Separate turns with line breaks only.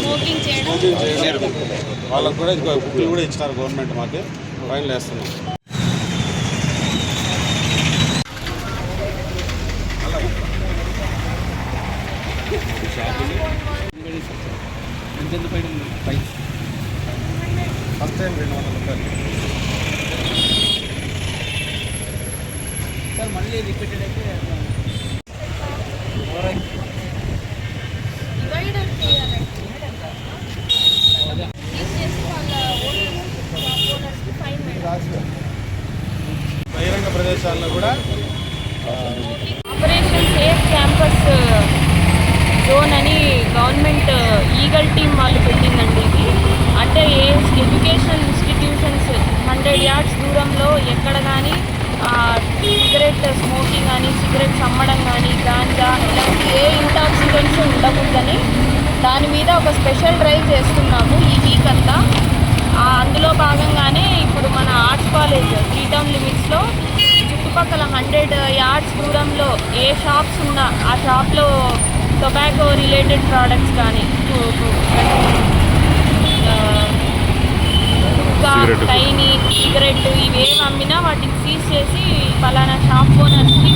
Smoking చేయడం?
వాళ్ళకు కూడా బుక్లు కూడా ఇచ్చినారు గవర్నమెంట్ మాకు. ఫైన్లు వేస్తున్నాం. ఫస్ట్ టైం రెండు వందల రూపాయలు.
సార్ మళ్ళీ రిపీటెడ్ అయితే
ప్రదేశాల్లో కూడా
ఆపరేషన్ సేఫ్ క్యాంపస్ జోన్ అని గవర్నమెంట్ ఈగల్ టీమ్ వాళ్ళు పెట్టిందండి ఇది. అంటే ఏ ఎడ్యుకేషనల్ ఇన్స్టిట్యూషన్స్ హండ్రెడ్ యార్డ్స్ దూరంలో ఎక్కడ కానీ సిగరెట్ స్మోకింగ్ కానీ సిగరెట్స్ అమ్మడం కానీ గాంజా ఇలాంటి ఏ ఇంటాక్సికెంట్స్ ఉండకూడదని దాని మీద ఒక స్పెషల్ డ్రైవ్ చేస్తున్నాము. అవతల హండ్రెడ్ యార్డ్స్ దూరంలో ఏ షాప్స్ ఉన్నా ఆ షాప్లో టొబాకో రిలేటెడ్ ప్రోడక్ట్స్ కానీ టైనీ సిగరెట్ ఇవేమి అమ్మినా వాటిని సీజ్ చేసి ఫలానా షాప్ ఓనర్స్కి